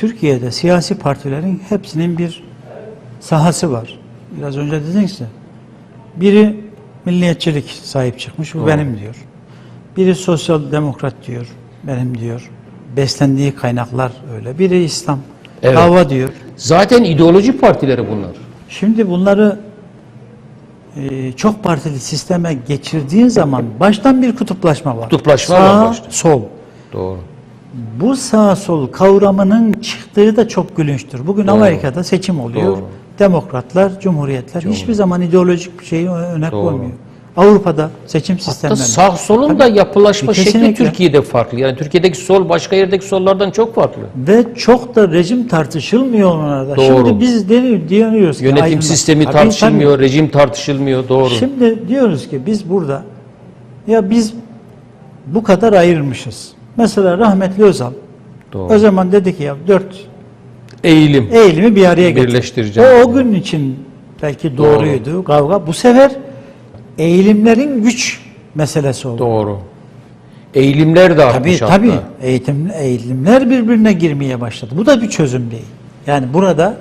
Türkiye'de siyasi partilerin hepsinin bir sahası var. Biraz önce dediniz ya. Biri milliyetçilik sahip çıkmış, bu Doğru. benim diyor. Biri sosyal demokrat diyor, benim diyor. Beslendiği kaynaklar öyle. Biri İslam, Evet. dava diyor. Zaten ideoloji partileri bunlar. Şimdi bunları e, çok partili sisteme geçirdiğin zaman baştan bir kutuplaşma var. Kutuplaşma Sağ, var başta. sol. Doğru. Bu sağ sol kavramının çıktığı da çok gülünçtür. Bugün Doğru. Amerika'da seçim oluyor. Doğru. Demokratlar, cumhuriyetler hiçbir zaman ideolojik bir şeyi öne Doğru. koymuyor. Avrupa'da seçim Hatta sistemleri. sağ solun da yapılaşma şekli Kesinlikle. Türkiye'de farklı. Yani Türkiye'deki sol başka yerdeki sollardan çok farklı. Ve çok da rejim tartışılmıyor onlarda. Doğru. Şimdi biz deniyor, diyoruz ki Yönetim aydınlar- sistemi Tabii, tartışılmıyor, rejim tartışılmıyor. Doğru. tabii. Şimdi diyoruz ki biz burada ya biz bu kadar ayırmışız. Mesela rahmetli Özal Doğru. o zaman dedi ki ya dört Eğilim. eğilimi bir araya getir. Birleştireceğim. O, o gün için belki doğruydu kavga. Bu sefer eğilimlerin güç meselesi oldu. Doğru. Eğilimler de Tabii artmış hatta. tabii eğitim, eğilimler birbirine girmeye başladı. Bu da bir çözüm değil. Yani burada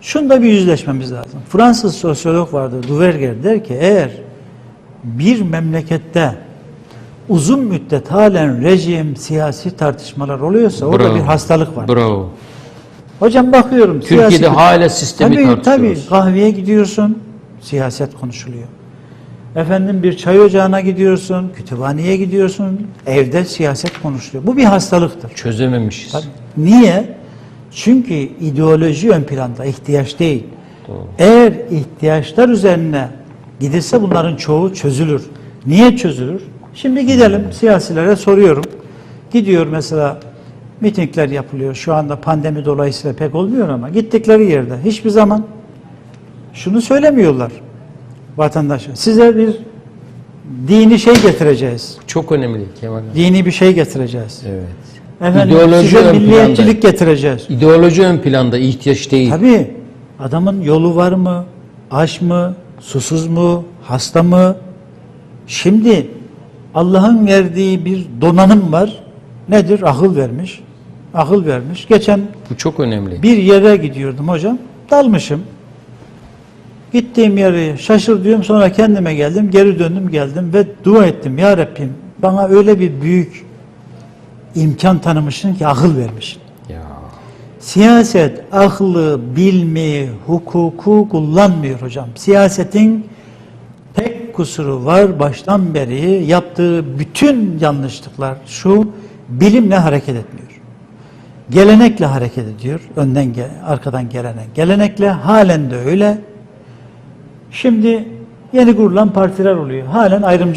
şunda bir yüzleşmemiz lazım. Fransız sosyolog vardı Duverger der ki eğer bir memlekette uzun müddet halen rejim, siyasi tartışmalar oluyorsa orada Bravo. bir hastalık var. Bravo. Hocam bakıyorum Türkiye'de siyasi- hala sistemi tabii, tartışıyoruz. Tabii kahveye gidiyorsun siyaset konuşuluyor. Efendim bir çay ocağına gidiyorsun, kütüphaneye gidiyorsun, evde siyaset konuşuluyor. Bu bir hastalıktır. Çözememişiz. Tabii. Niye? Çünkü ideoloji ön planda, ihtiyaç değil. Doğru. Eğer ihtiyaçlar üzerine gidilse bunların çoğu çözülür. Niye çözülür? Şimdi gidelim siyasilere soruyorum. Gidiyor mesela mitingler yapılıyor. Şu anda pandemi dolayısıyla pek olmuyor ama gittikleri yerde hiçbir zaman şunu söylemiyorlar vatandaşa. Size bir dini şey getireceğiz. Çok önemli Kemal. abi. Dini bir şey getireceğiz. Evet. Efendim İdeoloji size ön milliyetçilik getireceğiz. İdeoloji ön planda, ihtiyaç değil. Tabii adamın yolu var mı? Aç mı? Susuz mu? Hasta mı? Şimdi Allah'ın verdiği bir donanım var. Nedir? Akıl vermiş. Akıl vermiş. Geçen Bu çok önemli. bir yere gidiyordum hocam. Dalmışım. Gittiğim yeri şaşır diyorum sonra kendime geldim. Geri döndüm geldim ve dua ettim. Ya Rabbim bana öyle bir büyük imkan tanımışsın ki akıl vermişsin. Ya. Siyaset aklı, bilmeyi, hukuku kullanmıyor hocam. Siyasetin kusuru var baştan beri yaptığı bütün yanlışlıklar şu bilimle hareket etmiyor. Gelenekle hareket ediyor. Önden ge- arkadan gelene. Gelenekle halen de öyle. Şimdi yeni kurulan partiler oluyor. Halen ayrımcılık